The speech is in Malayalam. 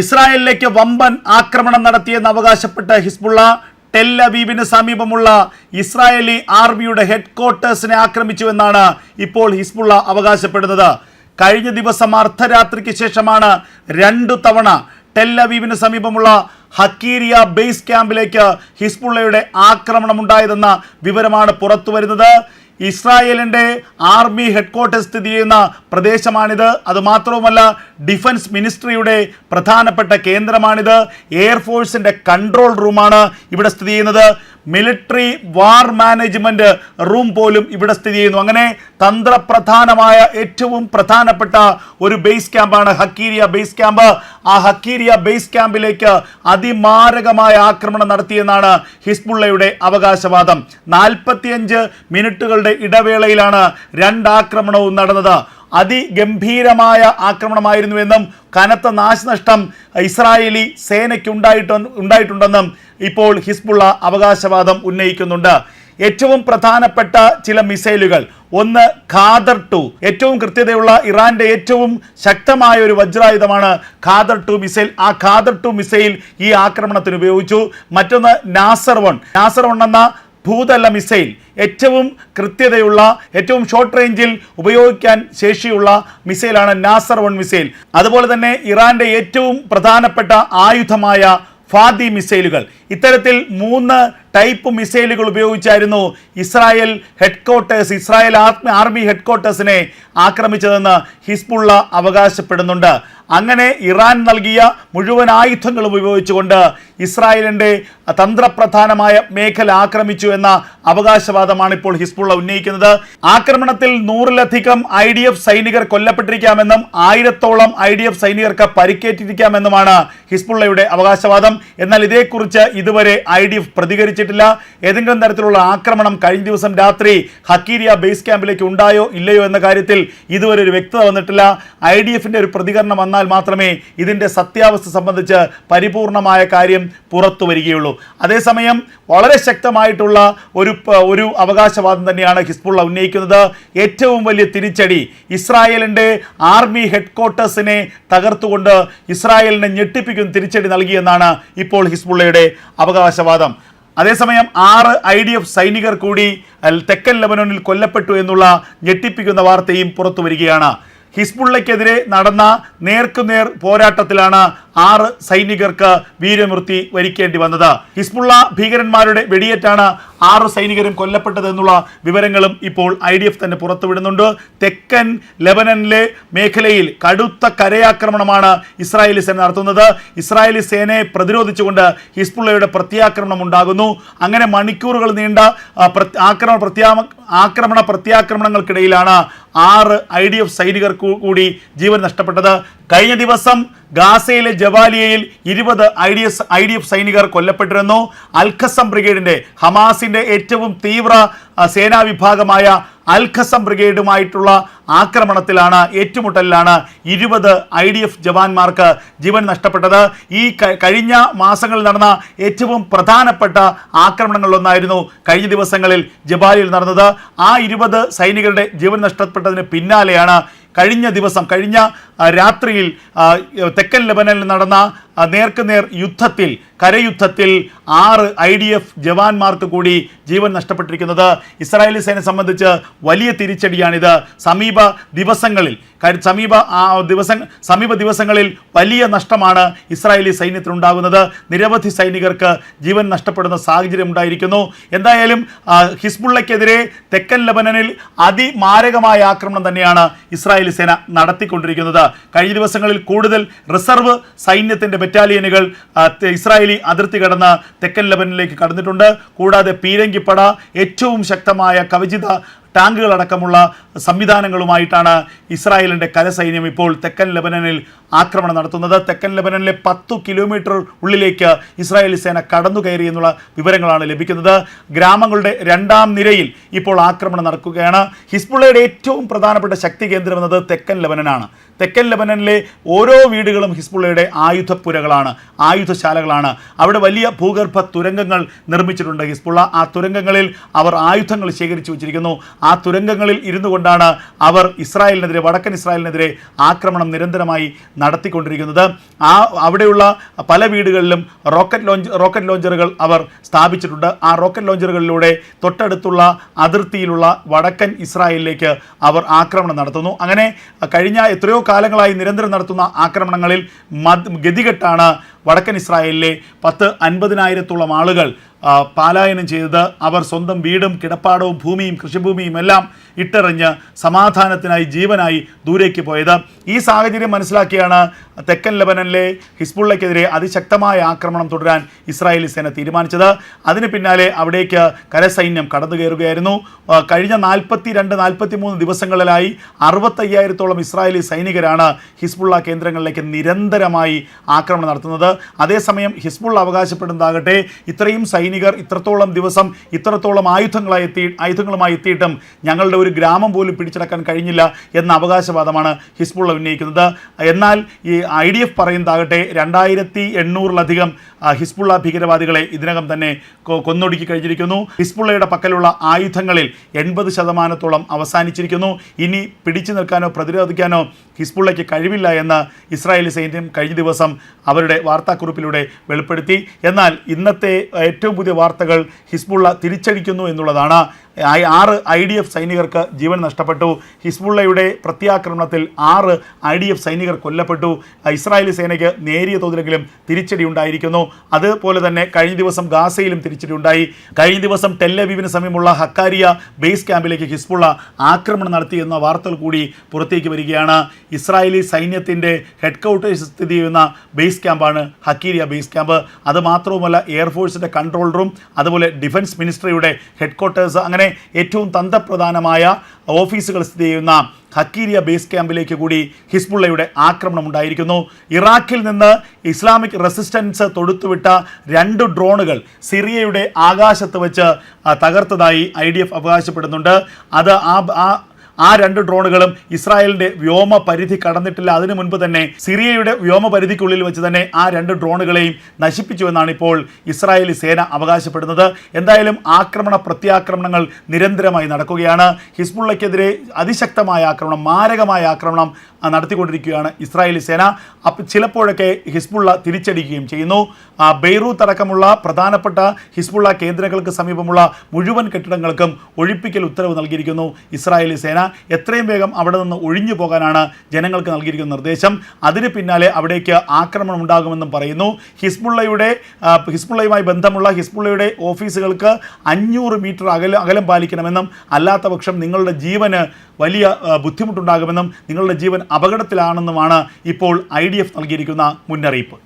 ഇസ്രായേലിലേക്ക് വമ്പൻ ആക്രമണം നടത്തിയെന്ന് അവകാശപ്പെട്ട ഹിസ്ബുള്ള ടെൽ സമീപമുള്ള ഇസ്രായേലി ആർമിയുടെ ഹെഡ് ക്വാർട്ടേഴ്സിനെ ആക്രമിച്ചുവെന്നാണ് ഇപ്പോൾ ഹിസ്ബുള്ള അവകാശപ്പെടുന്നത്. കഴിഞ്ഞ ദിവസം അർദ്ധരാത്രിക്ക് ശേഷമാണ് രണ്ടു തവണ ടെൽ സമീപമുള്ള ഹക്കീരിയ ബേസ് ക്യാമ്പിലേക്ക് ഹിസ്ബുള്ളയുടെ ആക്രമണം ഉണ്ടായതെന്ന വിവരമാണ് പുറത്തു വരുന്നത് ഇസ്രായേലിന്റെ ആർമി ഹെഡ്ക്വാർട്ടേഴ്സ് സ്ഥിതി ചെയ്യുന്ന പ്രദേശമാണിത്. അതുമാത്രവുമല്ല ഡിഫൻസ് മിനിസ്ട്രിയുടെ പ്രധാനപ്പെട്ട കേന്ദ്രമാണിത്. എയർഫോഴ്സിന്റെ കൺട്രോൾ റൂമാണ് ഇവിടെ സ്ഥിതി ചെയ്യുന്നത്. മിലിറ്ററി വാർ മാനേജ്മെന്റ് റൂം പോലും ഇവിടെ സ്ഥിതി ചെയ്യുന്നു. അങ്ങനെ തന്ത്രപ്രധാനമായ ഏറ്റവും പ്രധാനപ്പെട്ട ഒരു ബേസ് ക്യാമ്പാണ് ഹക്കീരിയ ബേസ് ക്യാമ്പ്. ആ ഹക്കീരിയ ബേസ് ക്യാമ്പിലേക്ക് അതിമാരകമായ ആക്രമണം നടത്തിയെന്നാണ് ഹിസ്ബുള്ളയുടെ അവകാശവാദം. നാൽപ്പത്തിയഞ്ച് മിനിറ്റുകളുടെ ഇടവേളയിലാണ് രണ്ടാക്രമണവും നടന്നത്. അതിഗംഭീരമായ ആക്രമണമായിരുന്നുവെന്നും കനത്ത നാശനഷ്ടം ഇസ്രായേലി സേനയ്ക്ക് ഉണ്ടായിട്ട് ഉണ്ടായിട്ടുണ്ടെന്നും ഇപ്പോൾ ഹിസ്ബുള്ള അവകാശവാദം ഉന്നയിക്കുന്നുണ്ട്. ഏറ്റവും പ്രധാനപ്പെട്ട ചില മിസൈലുകൾ ഒന്ന് ഖാദർ ടു. ഏറ്റവും കൃത്യതയുള്ള ഇറാന്റെ ഏറ്റവും ശക്തമായ ഒരു വജ്രായുധമാണ് ഖാദർ ടു മിസൈൽ. ആ ഖാദർ ടു മിസൈൽ ഈ ആക്രമണത്തിന് ഉപയോഗിച്ചു. മറ്റൊന്ന് നാസർ വൺ. നാസർ വൺ എന്ന ഭൂതല മിസൈൽ ഏറ്റവും കൃത്യതയുള്ള ഏറ്റവും ഷോർട്ട് റേഞ്ചിൽ ഉപയോഗിക്കാൻ ശേഷിയുള്ള മിസൈലാണ് നാസർ വൺ മിസൈൽ. അതുപോലെ തന്നെ ഇറാന്റെ ഏറ്റവും പ്രധാനപ്പെട്ട ആയുധമായ ഫാദി മിസൈലുകൾ. ഇത്തരത്തിൽ മൂന്ന് ടൈപ്പ് മിസൈലുകൾ ഉപയോഗിച്ചായിരുന്നു ഇസ്രായേൽ ഹെഡ്ക്വാർട്ടേഴ്സ് ഇസ്രായേൽ ആർമി ഹെഡ്ക്വാർട്ടേഴ്സിനെ ആക്രമിച്ചതെന്ന് ഹിസ്ബുള്ള അവകാശപ്പെടുന്നുണ്ട്. അങ്ങനെ ഇറാൻ നൽകിയ മുഴുവൻ ആയുധങ്ങളും ഉപയോഗിച്ചുകൊണ്ട് ഇസ്രായേലിന്റെ തന്ത്രപ്രധാനമായ മേഖല ആക്രമിച്ചു എന്ന അവകാശവാദമാണ് ഇപ്പോൾ ഹിസ്ബുള്ള ഉന്നയിക്കുന്നത്. ആക്രമണത്തിൽ നൂറിലധികം ഐ ഡി എഫ് സൈനികർ കൊല്ലപ്പെട്ടിരിക്കാമെന്നും ആയിരത്തോളം ഐ ഡി എഫ് സൈനികർക്ക് പരിക്കേറ്റിരിക്കാമെന്നുമാണ് ഹിസ്ബുള്ളയുടെ അവകാശവാദം. എന്നാൽ ഇതേക്കുറിച്ച് ഇതുവരെ ഐ ഡി എഫ് പ്രതികരിച്ചിട്ടില്ല. ഏതെങ്കിലും തരത്തിലുള്ള ആക്രമണം കഴിഞ്ഞ ദിവസം രാത്രി ഹക്കീരിയ ബേസ് ക്യാമ്പിലേക്ക് ഉണ്ടായോ ഇല്ലയോ എന്ന കാര്യത്തിൽ ഇതുവരെ ഒരു വ്യക്തത വന്നിട്ടില്ല. ഐ ഡി എഫിന്റെ ഒരു പ്രതികരണം വന്നാൽ മാത്രമേ ഇതിന്റെ സത്യാവസ്ഥ സംബന്ധിച്ച് പരിപൂർണമായ കാര്യം പുറത്തു വരികയുള്ളൂ. അതേസമയം വളരെ ശക്തമായിട്ടുള്ള ഒരു ഒരു അവകാശവാദം തന്നെയാണ് ഹിസ്ബുള്ള ഉന്നയിക്കുന്നത്. ഏറ്റവും വലിയ തിരിച്ചടി ഇസ്രായേലിന്റെ ആർമി ഹെഡ്ക്വാർട്ടേഴ്സിനെ തകർത്തുകൊണ്ട് ഇസ്രായേലിനെ ഞെട്ടിപ്പിക്കുന്ന തിരിച്ചടി നൽകിയെന്നാണ് ഇപ്പോൾ ഹിസ്ബുള്ളയുടെ അവകാശവാദം. അതേസമയം ആറ് ഐ ഡി എഫ് സൈനികർ കൂടി തെക്കൻ ലെബനോനിൽ കൊല്ലപ്പെട്ടു എന്നുള്ള ഞെട്ടിപ്പിക്കുന്ന വാർത്തയും പുറത്തു വരികയാണ്. ഹിസ്ബുള്ളയ്ക്കെതിരെ നടന്ന നേർക്കുനേർ പോരാട്ടത്തിലാണ് ആറ് സൈനികർക്ക് വീരമൃത്യു വരിക്കേണ്ടി വന്നത്. ഹിസ്ബുള്ള ഭീകരന്മാരുടെ വെടിയേറ്റാണ് ആറ് സൈനികരും കൊല്ലപ്പെട്ടതെന്നുള്ള വിവരങ്ങളും ഇപ്പോൾ ഐ ഡി എഫ് തന്നെ പുറത്തുവിടുന്നുണ്ട്. തെക്കൻ ലെബനനിലെ മേഖലയിൽ കടുത്ത കരയാക്രമണമാണ് ഇസ്രായേലി സേന നടത്തുന്നത്. ഇസ്രായേലി സേനയെ പ്രതിരോധിച്ചുകൊണ്ട് ഹിസ്ബുള്ളയുടെ പ്രത്യാക്രമണം ഉണ്ടാകുന്നു. അങ്ങനെ മണിക്കൂറുകൾ നീണ്ട ആക്രമണ പ്രത്യാ ആക്രമണ പ്രത്യാക്രമണങ്ങൾക്കിടയിലാണ് ആറ് ഐ ഡി എഫ് സൈനികർ കൂടി ജീവൻ നഷ്ടപ്പെട്ടത്. കഴിഞ്ഞ ദിവസം ഗാസയിലെ ജവാലിയയിൽ ഇരുപത് I D S I D F സൈനികർ കൊല്ലപ്പെട്ടിരുന്നു. അൽഖസം ബ്രിഗേഡിന്റെ ഹമാസിന്റെ ഏറ്റവും തീവ്ര സേനാ വിഭാഗമായ അൽഖസം ബ്രിഗേഡുമായിട്ടുള്ള ആക്രമണത്തിലാണ് ഏറ്റുമുട്ടലിലാണ് ഇരുപത് ഐ ഡി എഫ് ജവാന്മാർക്ക് ജീവൻ നഷ്ടപ്പെട്ടത്. ഈ കഴിഞ്ഞ മാസങ്ങളിൽ നടന്ന ഏറ്റവും പ്രധാനപ്പെട്ട ആക്രമണങ്ങളിലൊന്നായിരുന്നു കഴിഞ്ഞ ദിവസങ്ങളിൽ ജബാലിയിൽ നടന്നത്. ആ ഇരുപത് സൈനികരുടെ ജീവൻ നഷ്ടപ്പെട്ടതിന് പിന്നാലെയാണ് കഴിഞ്ഞ ദിവസം കഴിഞ്ഞ രാത്രിയിൽ തെക്കൻ ലബനനിൽ നടന്ന നേർക്കുനേർ യുദ്ധത്തിൽ കരയുദ്ധത്തിൽ ആറ് ഐ ഡി എഫ് ജവാന്മാർക്ക് കൂടി ജീവൻ നഷ്ടപ്പെട്ടിരിക്കുന്നത്. ഇസ്രായേലി സേനയെ സംബന്ധിച്ച് വലിയ തിരിച്ചടിയാണിത്. സമീപ ദിവസങ്ങളിൽ സമീപ ദിവസം സമീപ ദിവസങ്ങളിൽ വലിയ നഷ്ടമാണ് ഇസ്രായേലി സൈന്യത്തിനുണ്ടാകുന്നത്. നിരവധി സൈനികർക്ക് ജീവൻ നഷ്ടപ്പെടുന്ന സാഹചര്യം ഉണ്ടായിരിക്കുന്നു. എന്തായാലും ഹിസ്ബുള്ളയ്ക്കെതിരെ തെക്കൻ ലബനനിൽ അതിമാരകമായ ആക്രമണം തന്നെയാണ് ഇസ്രായേലി സേന നടത്തിക്കൊണ്ടിരിക്കുന്നത്. കഴിഞ്ഞ ദിവസങ്ങളിൽ കൂടുതൽ റിസർവ് സൈന്യത്തിന്റെ ബറ്റാലിയനുകൾ ഇസ്രായേലി അതിർത്തി കടന്ന് തെക്കൻ ലബനിലേക്ക് കടന്നിട്ടുണ്ട്. കൂടാതെ പീരങ്കിപ്പട ഏറ്റവും ശക്തമായ കവചിത ടാങ്കുകളടക്കമുള്ള സംവിധാനങ്ങളുമായിട്ടാണ് ഇസ്രായേലിന്റെ കരസൈന്യം ഇപ്പോൾ തെക്കൻ ലബനനിൽ ആക്രമണം നടത്തുന്നത്. തെക്കൻ ലബനനിലെ പത്തു കിലോമീറ്റർ ഉള്ളിലേക്ക് ഇസ്രായേലി സേന കടന്നു കയറി എന്നുള്ള വിവരങ്ങളാണ് ലഭിക്കുന്നത്. ഗ്രാമങ്ങളുടെ രണ്ടാം നിരയിൽ ഇപ്പോൾ ആക്രമണം നടക്കുകയാണ്. ഹിസ്ബുള്ളയുടെ ഏറ്റവും പ്രധാനപ്പെട്ട ശക്തി കേന്ദ്രം എന്നത് തെക്കൻ ലെബനനാണ്. തെക്കൻ ലബനനിലെ ഓരോ വീടുകളും ഹിസ്ബുള്ളയുടെ ആയുധപ്പുരകളാണ് ആയുധശാലകളാണ്. അവിടെ വലിയ ഭൂഗർഭ തുരങ്കങ്ങൾ നിർമ്മിച്ചിട്ടുണ്ട് ഹിസ്ബുള്ള. ആ തുരങ്കങ്ങളിൽ അവർ ആയുധങ്ങൾ ശേഖരിച്ചു വച്ചിരിക്കുന്നു. ആ തുരങ്കങ്ങളിൽ ഇരുന്നു കൊണ്ടാണ് അവർ ഇസ്രായേലിനെതിരെ വടക്കൻ ഇസ്രായേലിനെതിരെ ആക്രമണം നിരന്തരമായി നടത്തിക്കൊണ്ടിരിക്കുന്നത്. ആ അവിടെയുള്ള പല വീടുകളിലും റോക്കറ്റ് ലോഞ്ച് റോക്കറ്റ് ലോഞ്ചറുകൾ അവർ സ്ഥാപിച്ചിട്ടുണ്ട്. ആ റോക്കറ്റ് ലോഞ്ചറുകളിലൂടെ തൊട്ടടുത്തുള്ള അതിർത്തിയിലുള്ള വടക്കൻ ഇസ്രായേലിലേക്ക് അവർ ആക്രമണം നടത്തുന്നു. അങ്ങനെ കഴിഞ്ഞ എത്രയോ കാലങ്ങളായി നിരന്തരം നടത്തുന്ന ആക്രമണങ്ങളിൽ ഗതികെട്ടാണ് വടക്കൻ ഇസ്രായേലിലെ പത്ത് അൻപതിനായിരത്തോളം ആളുകൾ പാലായനം ചെയ്തത്. അവർ സ്വന്തം വീടും കിടപ്പാടവും ഭൂമിയും കൃഷിഭൂമിയും എല്ലാം ഇട്ടെറിഞ്ഞ് സമാധാനത്തിനായി ജീവനായി ദൂരേക്ക് പോയത്. ഈ സാഹചര്യം മനസ്സിലാക്കിയാണ് തെക്കൻ ലബനനിലെ ഹിസ്ബുള്ളയ്ക്കെതിരെ അതിശക്തമായ ആക്രമണം തുടരാൻ ഇസ്രായേലി സേന തീരുമാനിച്ചത്. അതിന് പിന്നാലെ അവിടേക്ക് കരസൈന്യം കടന്നു കയറുകയായിരുന്നു കഴിഞ്ഞ നാൽപ്പത്തി രണ്ട് നാൽപ്പത്തി മൂന്ന് ദിവസങ്ങളിലായി അറുപത്തയ്യായിരത്തോളം ഇസ്രായേലി സൈനികരാണ് ഹിസ്ബുള്ള കേന്ദ്രങ്ങളിലേക്ക് നിരന്തരമായി ആക്രമണം നടത്തുന്നത്. അതേസമയം ഹിസ്ബുൾ അവകാശപ്പെടുന്നതാകട്ടെ ഇത്രയും സൈനികർ ഇത്രത്തോളം ദിവസം ഇത്രത്തോളം ആയുധങ്ങളായി എത്തി ആയുധങ്ങളുമായി എത്തിയിട്ടും ഞങ്ങളുടെ ഒരു ഗ്രാമം പോലും പിടിച്ചടക്കാൻ കഴിഞ്ഞില്ല എന്ന അവകാശവാദമാണ് ഹിസ്ബുൾ ഉന്നയിക്കുന്നത് എന്നാൽ ഈ ഐ ഡി എഫ് പറയുന്നതാകട്ടെ രണ്ടായിരത്തി എണ്ണൂറിലധികം ഹിസ്ബുള്ള ഭീകരവാദികളെ ഇതിനകം തന്നെ കൊന്നൊടുക്കി കഴിഞ്ഞിരിക്കുന്നു. ഹിസ്ബുള്ളയുടെ പക്കലുള്ള ആയുധങ്ങളിൽ എൺപത് ശതമാനത്തോളം അവസാനിച്ചിരിക്കുന്നു. ഇനി പിടിച്ചു നിൽക്കാനോ പ്രതിരോധിക്കാനോ ഹിസ്ബുള്ളയ്ക്ക് കഴിവില്ല എന്ന് ഇസ്രായേലി സൈന്യം കഴിഞ്ഞ ദിവസം അവരുടെ വാർത്താക്കുറിപ്പിലൂടെ വെളിപ്പെടുത്തി. എന്നാൽ ഇന്നത്തെ ഏറ്റവും പുതിയ വാർത്തകൾ ഹിസ്ബുള്ള തിരിച്ചടിക്കുന്നു എന്നുള്ളതാണ്. ആറ് ഐ ഡി എഫ് സൈനികർക്ക് ജീവൻ നഷ്ടപ്പെട്ടു. ഹിസ്ബുള്ളയുടെ പ്രത്യാക്രമണത്തിൽ ആറ് ഐ ഡി എഫ് സൈനികർ കൊല്ലപ്പെട്ടു. ഇസ്രായേലി സേനയ്ക്ക് നേരിയ തോതിലെങ്കിലും തിരിച്ചടി ഉണ്ടായിരിക്കുന്നു. അതുപോലെ തന്നെ കഴിഞ്ഞ ദിവസം ഗാസയിലും തിരിച്ചടി ഉണ്ടായി. കഴിഞ്ഞ ദിവസം ടെല്ലവീവിന് സമീപമുള്ള ഹക്കാരിയ ബേസ് ക്യാമ്പിലേക്ക് ഹിസ്ബുള്ള ആക്രമണം നടത്തി എന്ന വാർത്തകൾ കൂടി പുറത്തേക്ക് വരികയാണ്. ഇസ്രായേലി സൈന്യത്തിന്റെ ഹെഡ്ക്വാർട്ടേഴ്സ് സ്ഥിതി ചെയ്യുന്ന ബേസ് ക്യാമ്പാണ് ഹക്കീരിയ ബേസ് ക്യാമ്പ്. അത് മാത്രവുമല്ല എയർഫോഴ്സിന്റെ കൺട്രോൾ റൂം അതുപോലെ ഡിഫൻസ് മിനിസ്ട്രിയുടെ ഹെഡ് ക്വാർട്ടേഴ്സ് അങ്ങനെ ഏറ്റവും തന്ത്രപ്രധാനമായ ഓഫീസുകൾ സ്ഥിതി ചെയ്യുന്ന ഹക്കീരിയ ബേസ് ക്യാമ്പിലേക്ക് കൂടി ഹിസ്ബുള്ളയുടെ ആക്രമണം ഉണ്ടായിരിക്കുന്നു. ഇറാഖിൽ നിന്ന് ഇസ്ലാമിക് റെസിസ്റ്റൻസ് തൊടുത്തുവിട്ട രണ്ട് ഡ്രോണുകൾ സിറിയയുടെ ആകാശത്ത് വെച്ച് തകർത്തതായി ഐ അവകാശപ്പെടുന്നുണ്ട്. അത് ആ ആ രണ്ട് ഡ്രോണുകളും ഇസ്രായേലിന്റെ വ്യോമ പരിധി കടന്നിട്ടില്ല. അതിനു മുൻപ് തന്നെ സിറിയയുടെ വ്യോമ പരിധിക്കുള്ളിൽ വെച്ച് തന്നെ ആ രണ്ട് ഡ്രോണുകളെയും നശിപ്പിച്ചു എന്നാണ് ഇപ്പോൾ ഇസ്രായേലി സേന അവകാശപ്പെടുന്നത്. എന്തായാലും ആക്രമണ പ്രത്യാക്രമണങ്ങൾ നിരന്തരമായി നടക്കുകയാണ്. ഹിസ്ബുള്ളയ്ക്കെതിരെ അതിശക്തമായ ആക്രമണം മാരകമായ ആക്രമണം നടത്തിക്കൊണ്ടിരിക്കുകയാണ് ഇസ്രായേലി സേന. ചിലപ്പോഴൊക്കെ ഹിസ്ബുള്ള തിരിച്ചടിക്കുകയും ചെയ്യുന്നു. ബെയ്റൂത്ത് അടക്കമുള്ള പ്രധാനപ്പെട്ട ഹിസ്ബുള്ള കേന്ദ്രങ്ങൾക്ക് സമീപമുള്ള മുഴുവൻ കെട്ടിടങ്ങൾക്കും ഒഴിപ്പിക്കൽ ഉത്തരവ് നൽകിയിരിക്കുന്നു ഇസ്രായേലി സേന. എത്രയും വേഗം അവിടെ നിന്ന് ഒഴിഞ്ഞു പോകാനാണ് ജനങ്ങൾക്ക് നൽകിയിരിക്കുന്ന നിർദ്ദേശം. അതിന് പിന്നാലെ അവിടേക്ക് ആക്രമണം ഉണ്ടാകുമെന്നും പറയുന്നു. ഹിസ്ബുള്ളയുടെ ഹിസ്ബുള്ളയുമായി ബന്ധമുള്ള ഹിസ്ബുള്ളയുടെ ഓഫീസുകൾക്ക് അഞ്ഞൂറ് മീറ്റർ അകലം അകലം പാലിക്കണമെന്നും അല്ലാത്ത പക്ഷം നിങ്ങളുടെ ജീവന് വലിയ ബുദ്ധിമുട്ടുണ്ടാകുമെന്നും നിങ്ങളുടെ ജീവൻ അപകടത്തിലാണെന്നുമാണ് ഇപ്പോൾ ഐ നൽകിയിരിക്കുന്ന മുന്നറിയിപ്പ്.